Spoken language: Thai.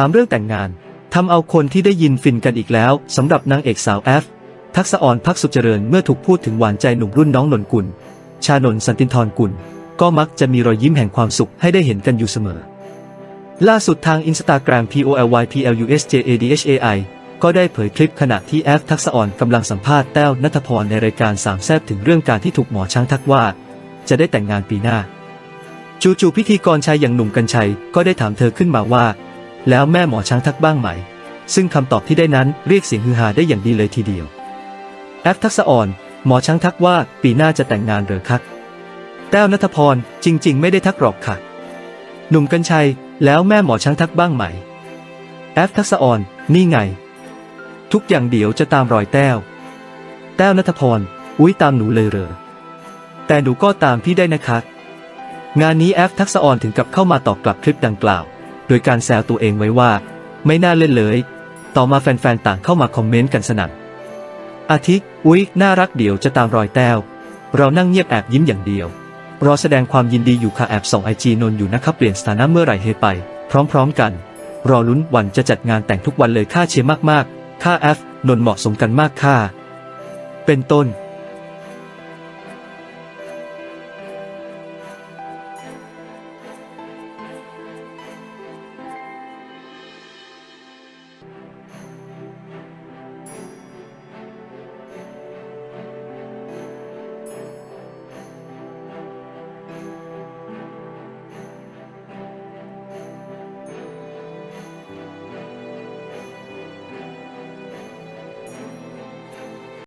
ถามเรื่องแต่งงานทำเอาคนที่ได้ยินฟินกันอีกแล้วสำหรับนางเอกสาวแอฟทักษะอ่อนพักสุขเจริญเมื่อถูกพูดถึงหวานใจหนุ่มรุ่นน้องนนกุล ชานนสันตินทรกุล ก็มักจะมีรอยยิ้มแห่งความสุขให้ได้เห็นกันอยู่เสมอ ล่าสุดทางอินสตาแกรม POLYPLUSJADHAI ก็ได้เผยคลิปขณะที่แอฟทักษะอ่อนกำลังสัมภาษณ์แต้วนัทพรในรายการสามแซบถึงเรื่องการที่ถูกหมอช้างทักว่า จะได้แต่งงานปีหน้า จู่ๆพิธีกรชายอย่างหนุ่มกัญชัยก็ได้ถามเธอขึ้นมาว่า แล้วแม่หมอช้างทักบ้างไหม ซึ่งคำตอบที่ได้นั้นเรียกเสียงฮือฮาได้อย่างดีเลยทีเดียวแอฟทักษะอ่อน หมอช้างทักว่าปีหน้าจะแต่งงานเหรือคะแต้วนัทพรจริง ๆ ไม่ได้ทักหรอกค่ะ หนุ่มกัญชัย แล้วแม่หมอช้างทักบ้างไหม แอฟทักษะอ่อน นี่ไง ทุกอย่างเดี๋ยวจะตามรอยแต้ว แต้วนัทพร อุ๊ยตามหนูเลยเหรอ แต่หนูก็ตามพี่ได้นะคะ งานนี้แอฟทักษะอ่อนถึงกับเข้ามาตอบกลับคลิปดังกล่าว โดยการแซวตัวเองไว้ว่า ไม่น่าเล่นเลย ต่อมาแฟนๆ ต่างเข้ามาคอมเมนต์กันสนั่นอาทิอุ๊ย น่ารักเดี๋ยวจะตามรอยแต้ว เรานั่งเงียบแอบยิ้มอย่างเดียว รอแสดงความยินดีอยู่ค่ะแอบส่งไอจีนนท์อยู่นะครับเปลี่ยนสถานะเมื่อไหร่เฮไป พร้อมๆกัน รอลุ้นวันจะจัดงานแต่งทุกวันเลยค่าเชียร์มากๆ ค่าแอฟนนท์เหมาะสมกันมากค่า เป็นต้น